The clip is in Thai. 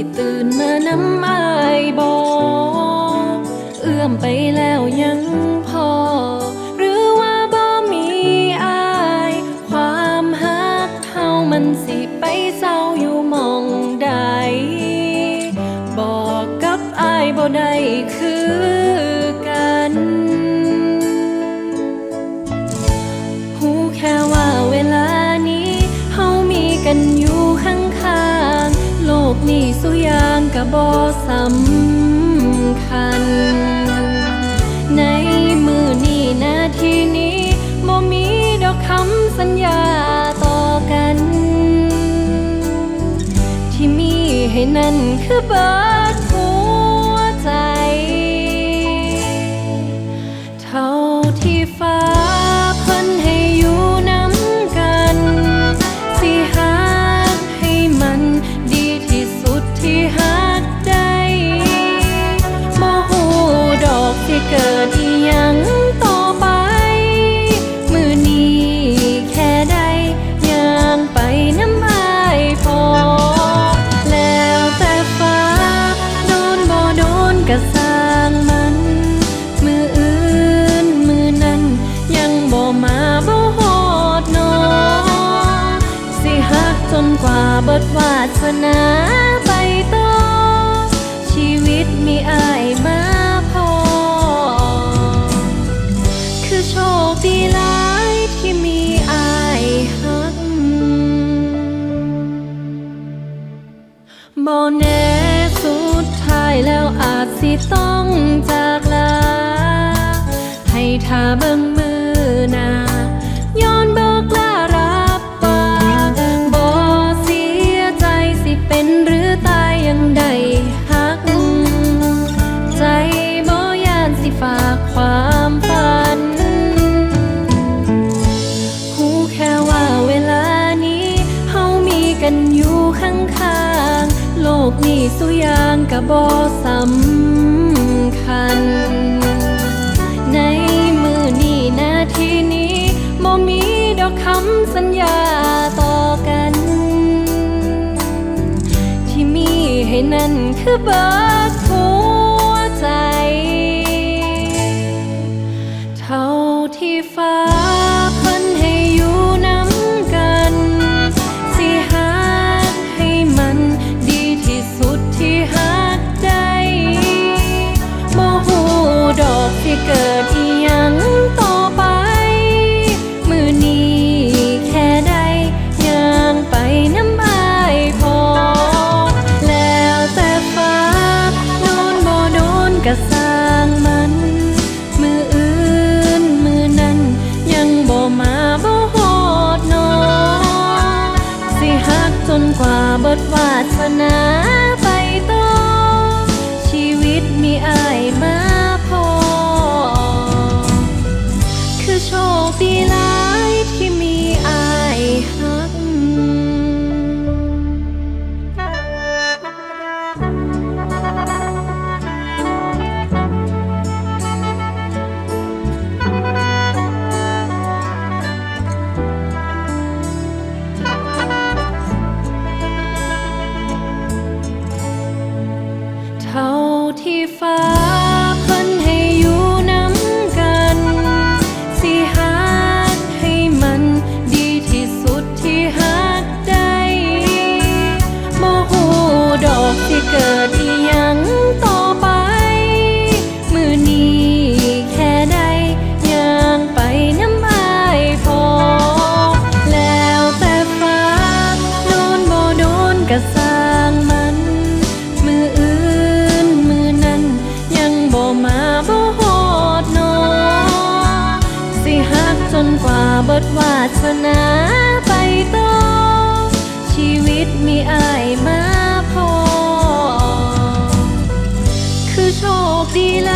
สิตื่นมาน้ำอายบอกเอื้อมไปแล้วยังพอ หรือว่าบ่มีอาย ความฮักเฮามันสิไปเศร้าอยู่มองใดบอกกับอายบ่ได้คือ กะบ่สำคัญ ในมือนี้นาทีนี้บ่มีดอกคำสัญญาต่อกัน ที่มีให้นั่นคือเบอร์ เกิดอีหยังต่อไป มือนี้แค่ได้ย่างไปน้ำอายพอ แล้วแต่ฟ้า โดนบ่โดนก็สร้างมัน มืออื่นมือนั้น ยังบ่มาบ่ฮอดนอสิหักจนกว่าเบิดวาสนาไปต่ บ่แน่สุดท้ายแล้วอาจสิต้องจากลา ให้ท่าเบิ่งมือหนา กนี้สุยางกะบ่สำคัญ ในมือนี้นาทีนี้บ่มีดอกคำสัญญาต่อกัน ที่มีให้นั่นคือเบิดหัวใจ เท่าที่ฟ้า นกว่าบทวาสนาไปต่อชีวิตมีอายมาพอ คือโชคดีล สร้างมัน มืออื่นมือนั้น ยังบ่มาบ่ฮอดนอสิหักจนกว่าบิดวาสนาไปต่อชีวิตมีอายมาพอ คือโชคดีหล